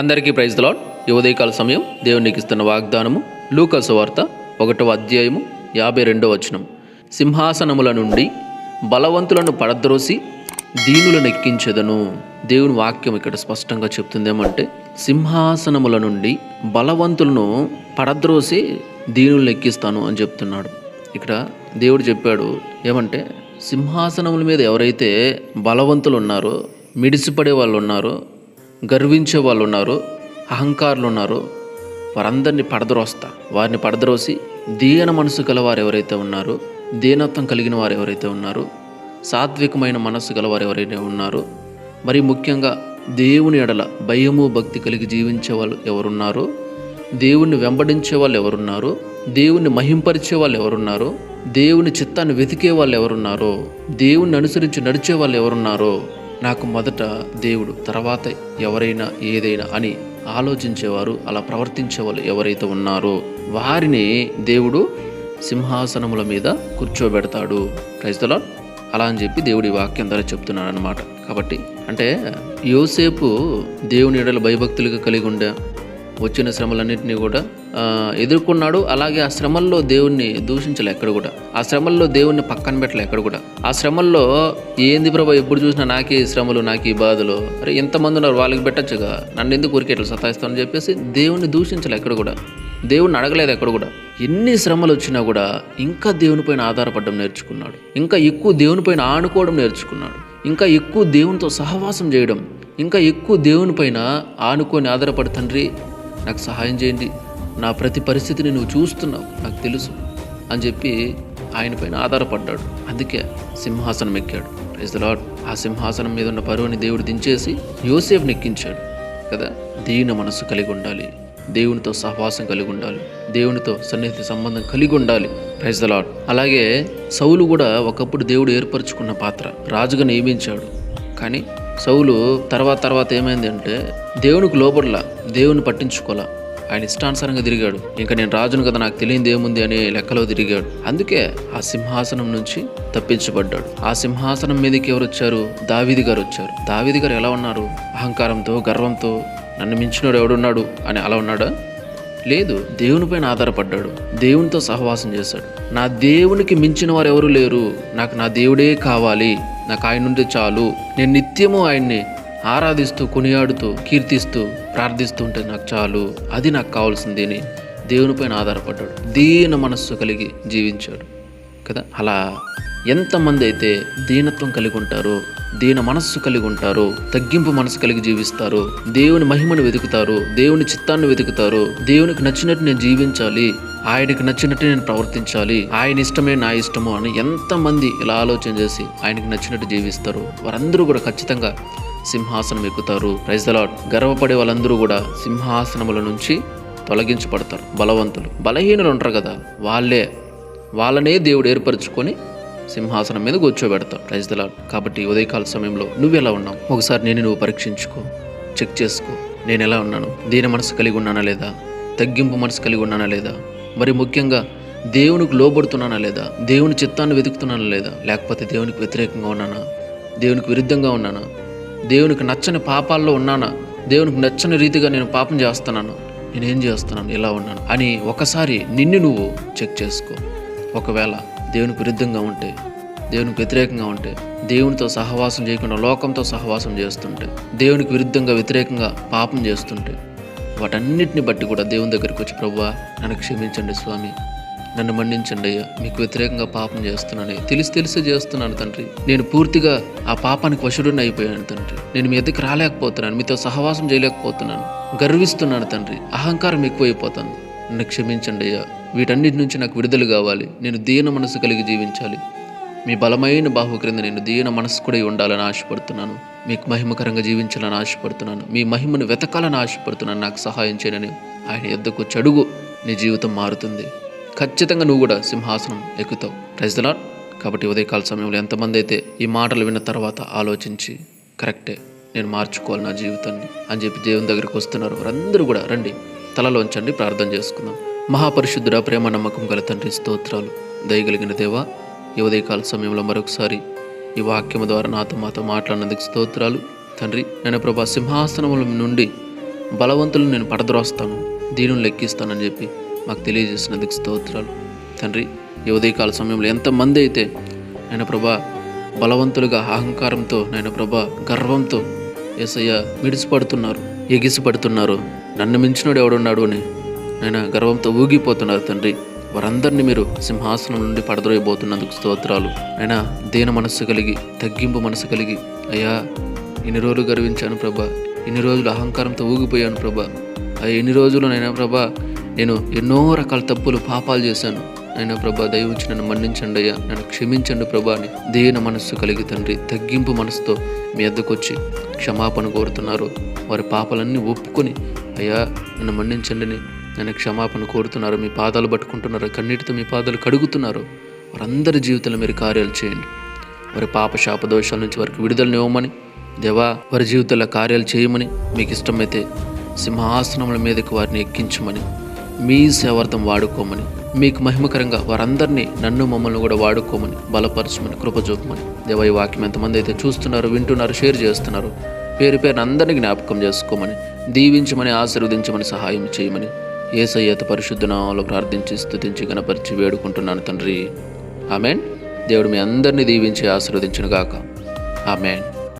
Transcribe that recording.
అందరికీ praise lord ఈ ఉదయకాల సమయం దేవునికి ఇస్తున్న వాగ్దానము లూకస్ వార్త ఒకటవ అధ్యాయము యాభై రెండవ వచనం. సింహాసనముల నుండి బలవంతులను పడద్రోసి దీనులను ఎక్కించదను. దేవుని వాక్యం ఇక్కడ స్పష్టంగా చెప్తుందేమంటే సింహాసనముల నుండి బలవంతులను పడద్రోసి దీనులను ఎక్కిస్తాను అని చెప్తున్నాడు. ఇక్కడ దేవుడు చెప్పాడు ఏమంటే సింహాసనముల మీద ఎవరైతే బలవంతులు ఉన్నారో మిడిసిపడే వాళ్ళు ఉన్నారో గర్వించే వాళ్ళు ఉన్నారు అహంకారులు ఉన్నారు వారందరినీ పడద్రోస్తా. వారిని పడద్రోసి దీన మనసు గలవారు ఎవరైతే ఉన్నారో దీనత్వం కలిగిన వారు ఎవరైతే ఉన్నారో సాత్వికమైన మనస్సు గలవారు ఎవరైతే ఉన్నారో మరి ముఖ్యంగా దేవుని ఎడల భయము భక్తి కలిగి జీవించే వాళ్ళు ఎవరున్నారో దేవుణ్ణి వెంబడించే వాళ్ళు ఎవరున్నారో దేవుణ్ణి మహింపరిచే వాళ్ళు ఎవరున్నారో దేవుని చిత్తాన్ని వెతికే వాళ్ళు ఎవరున్నారో దేవుణ్ణి అనుసరించి నడిచే వాళ్ళు ఎవరున్నారో నాకు మొదట దేవుడు తర్వాత ఎవరైనా ఏదైనా అని ఆలోచించేవారు అలా ప్రవర్తించే వాళ్ళు ఎవరైతే ఉన్నారో వారిని దేవుడు సింహాసనముల మీద కూర్చోబెడతాడు. క్రైస్తలో అలా అని చెప్పి దేవుడి వాక్యం ద్వారా చెప్తున్నాడు అనమాట కాబట్టి అంటే యోసేపు దేవుని ఎడల భయభక్తులుగా కలిగి ఉండే వచ్చిన శ్రమలన్నింటినీ కూడా ఎదుర్కొన్నాడు. అలాగే ఆ శ్రమల్లో దేవుణ్ణి దూషించలే ఎక్కడ కూడా. ఆ శ్రమల్లో దేవుణ్ణి పక్కన పెట్టలే ఎక్కడ కూడా. ఆ శ్రమల్లో ఏంది ప్రభా ఎప్పుడు చూసినా నాకే శ్రమలు నాకు ఈ బాధలు? అరే ఎంతమంది ఉన్నారు వాళ్ళకి పెట్టచ్చుగా? నన్ను ఎందుకు ఊరికే ఇట్లా సతాయిస్తానని చెప్పేసి దేవుణ్ణి దూషించలే ఎక్కడ కూడా. దేవుణ్ణి అడగలేదు ఎక్కడ కూడా. ఎన్ని శ్రమలు వచ్చినా కూడా ఇంకా దేవునిపైన ఆధారపడడం నేర్చుకున్నాడు. ఇంకా ఎక్కువ దేవునిపైన ఆనుకోవడం నేర్చుకున్నాడు. ఇంకా ఎక్కువ దేవునితో సహవాసం చేయడం. ఇంకా ఎక్కువ దేవునిపైన ఆనుకొని ఆధారపడి తండ్రి నాకు సహాయం చేయండి. నా ప్రతి పరిస్థితిని నువ్వు చూస్తున్నావు. నాకు తెలుసు. అని చెప్పి ఆయన పైన ఆధారపడ్డాడు. అందుకే సింహాసనం ఎక్కాడు. ప్రైజ్ ద ఆ సింహాసనం మీద ఉన్న పరువుని దేవుడు దించేసి యోసేఫ్ని ఎక్కించాడు కదా? దీన మనస్సు కలిగి ఉండాలి. దేవునితో సహవాసం కలిగి ఉండాలి. దేవునితో సన్నిహిత సంబంధం కలిగి ఉండాలి. ప్రైజ్ ద అలాగే సౌలు కూడా ఒకప్పుడు దేవుడు ఏర్పరచుకున్న పాత్ర. రాజుగా నియమించాడు. కానీ సౌలు తర్వాత తర్వాత ఏమైంది అంటే దేవునికి లోపడలా దేవుని పట్టించుకోలా. ఆయన ఇష్టానుసారంగా తిరిగాడు. ఇంకా నేను రాజును కదా నాకు తెలియదు ఏముంది అనే లెక్కలో తిరిగాడు. అందుకే ఆ సింహాసనం నుంచి తప్పించబడ్డాడు. ఆ సింహాసనం మీదకి ఎవరు వచ్చారు దావీది గారు వచ్చారు. దావీది గారు ఎలా ఉన్నారు? అహంకారంతో గర్వంతో నన్ను మించినోడు ఎవడున్నాడు? అని అలా ఉన్నాడా? లేదు దేవునిపైన ఆధారపడ్డాడు. దేవునితో సహవాసం చేశాడు. నా దేవునికి మించిన వారు ఎవరు లేరు. నాకు నా దేవుడే కావాలి. నాకు ఆయన నుండి చాలు. నేను నిత్యము ఆయన్ని ఆరాధిస్తూ కొనియాడుతూ కీర్తిస్తూ ప్రార్థిస్తుంటే నాకు చాలు. అది నాకు కావాల్సింది అని దేవునిపైన ఆధారపడ్డాడు. దీన మనస్సు కలిగి జీవించాడు. కదా? అలా ఎంతమంది అయితే దీనత్వం కలిగి ఉంటారో దీన మనస్సు కలిగి ఉంటారో తగ్గింపు మనసు కలిగి జీవిస్తారో దేవుని మహిమను వెతుకుతారు దేవుని చిత్తాన్ని వెతుకుతారు దేవునికి నచ్చినట్టు నేను జీవించాలి ఆయనకి నచ్చినట్టు నేను ప్రవర్తించాలి ఆయన ఇష్టమే నా ఇష్టము అని ఎంతమంది ఇలా ఆలోచన చేసి ఆయనకి నచ్చినట్టు జీవిస్తారు వారందరూ కూడా ఖచ్చితంగా సింహాసనం ఎక్కుతారు. రైజలాట్ అలాట్ గర్వపడే వాళ్ళందరూ కూడా సింహాసనముల నుంచి తొలగించబడతారు. బలవంతులు. బలహీనులు ఉంటారు కదా వాళ్ళే వాళ్ళనే దేవుడు ఏర్పరచుకొని సింహాసనం మీద కూర్చోబెడతావు రైజలాట్ కాబట్టి ఉదయకాల సమయంలో నువ్వు ఎలా ఉన్నావు? ఒకసారి నేను నువ్వు పరీక్షించుకో చెక్ చేసుకో. నేను ఎలా ఉన్నాను? దీని మనసు కలిగి ఉన్నానా లేదా? తగ్గింపు మనసు కలిగి ఉన్నానా లేదా? మరి ముఖ్యంగా దేవునికి లోబడుతున్నానా లేదా? దేవుని చిత్తాన్ని వెతుకుతున్నానా లేదా? లేకపోతే దేవునికి వ్యతిరేకంగా ఉన్నానా? దేవునికి విరుద్ధంగా ఉన్నానా? దేవునికి నచ్చని పాపాల్లో ఉన్నానా? దేవునికి నచ్చని రీతిగా నేను పాపం చేస్తున్నాను. నేనేం చేస్తున్నాను? ఇలా ఉన్నాను. అని ఒకసారి నిన్ను నువ్వు చెక్ చేసుకో. ఒకవేళ దేవునికి విరుద్ధంగా ఉంటే దేవునికి వ్యతిరేకంగా ఉంటే దేవునితో సహవాసం చేయకుండా లోకంతో సహవాసం చేస్తుంటే దేవునికి విరుద్ధంగా వ్యతిరేకంగా పాపం చేస్తుంటే వాటన్నిటిని బట్టి కూడా దేవుని దగ్గరికి వచ్చి ప్రభువా నన్ను క్షమించండి స్వామి. నన్ను మన్నించండి అయ్యా. మీకు వ్యతిరేకంగా పాపం చేస్తున్నాను తెలిసి తెలిసి చేస్తున్నాను తండ్రి. నేను పూర్తిగా ఆ పాపానికి వశుడిని అయిపోయాను తండ్రి. నేను మీ ఎద్దకు రాలేకపోతున్నాను. మీతో సహవాసం చేయలేకపోతున్నాను. గర్విస్తున్నాను తండ్రి. అహంకారం ఎక్కువైపోతుంది. నన్ను క్షమించండి అయ్యా. వీటన్నిటి నుంచి నాకు విడుదల కావాలి. నేను దీన మనసు కలిగి జీవించాలి. మీ బలమైన బాహు క్రింద నేను దీన మనసు కూడా ఉండాలని ఆశపడుతున్నాను. మీకు మహిమకరంగా జీవించాలని ఆశపడుతున్నాను. మీ మహిమను వెతకాలని ఆశపడుతున్నాను. నాకు సహాయం చేయనని ఆయన ఎద్దకు చడుగు నీ జీవితం మారుతుంది. ఖచ్చితంగా నువ్వు కూడా సింహాసనం ఎక్కుతావు. రైజ్దలా కాబట్టి ఉదయకాల సమయంలో ఎంతమంది అయితే ఈ మాటలు విన్న తర్వాత ఆలోచించి కరెక్టే నేను మార్చుకోవాలి నా జీవితాన్ని అని చెప్పి దేవుని దగ్గరికి వస్తున్నారు. వారందరూ కూడా రండి తలలోంచండి ప్రార్థన చేసుకుందాం. మహాపరిశుద్ధుడ ప్రేమ నమ్మకం గల తండ్రి స్తోత్రాలు దయగలిగిన దేవా ఈ ఉదయకాల సమయంలో మరొకసారి ఈ వాక్యము ద్వారా నాతో మాతో మాట్లాడినందుకు స్తోత్రాలు. తండ్రి నేను ప్రభా సింహాసనముల నుండి బలవంతులను నేను పడద్రోస్తాను దీనులు లెక్కిస్తానని చెప్పి మాకు తెలియజేసినందుకు స్తోత్రాలు. తండ్రి ఈ ఉదయకాల సమయంలో ఎంతమంది అయితే నాయన ప్రభా బలవంతులుగా అహంకారంతో నాయన ప్రభా గర్వంతో ఏసయ్య మిడిసిపడుతున్నారు ఎగిసిపడుతున్నారు. నన్ను మించినోడు ఎవడున్నాడు అని ఆయన గర్వంతో ఊగిపోతున్నారు తండ్రి. వారందరినీ మీరు సింహాసనం నుండి పడద్రోయబోతున్నందుకు స్తోత్రాలు. అయినా దేన మనస్సు కలిగి తగ్గింపు మనసు కలిగి అయ్యా ఇన్ని రోజులు గర్వించాను ప్రభా. ఇన్ని రోజులు అహంకారంతో ఊగిపోయాను ప్రభా. అయ్యా ఎన్ని రోజులు నైనా ప్రభా నేను ఎన్నో రకాల తప్పులు పాపాలు చేశాను. అయినా ప్రభా దయవుంచి నన్ను మన్నించండి అయ్యా నన్ను క్షమించండి ప్రభా అని దేన మనస్సు కలిగి తండ్రి తగ్గింపు మనసుతో మీ అద్దకొచ్చి క్షమాపణ కోరుతున్నారు. వారి పాపాలన్నీ ఒప్పుకొని అయ్యా నన్ను మన్నించండి నన్ను క్షమాపణ కోరుతున్నారు. మీ పాదాలు పట్టుకుంటున్నారు. కన్నీటితో మీ పాదాలు కడుగుతున్నారు. వారందరి జీవితంలో మీరు కార్యాలు చేయండి. వారి పాప శాప దోషాల నుంచి వారికి విడుదలనివ్వమని దేవా వారి జీవితంలో కార్యాలు చేయమని మీకు ఇష్టమైతే సింహాసనముల మీదకి వారిని ఎక్కించమని మీ సేవార్థం వాడుకోమని మీకు మహిమకరంగా వారందరినీ నన్ను మమ్మల్ని కూడా వాడుకోమని బలపరచమని కృప చూపమని దేవ ఈ వాక్యం ఎంతమంది అయితే చూస్తున్నారు వింటున్నారు షేర్ చేస్తున్నారు పేరు పేరు అందరినీ జ్ఞాపకం చేసుకోమని దీవించమని ఆశీర్వదించమని సహాయం చేయమని ఏసయ్యత పరిశుద్ధ నామంలో ప్రార్థించి స్థుతించి గణపరిచి వేడుకుంటున్నాను తండ్రి. ఆమెన్. దేవుడు మీ అందరినీ దీవించి ఆశీర్వదించును గాక ఆమెన్.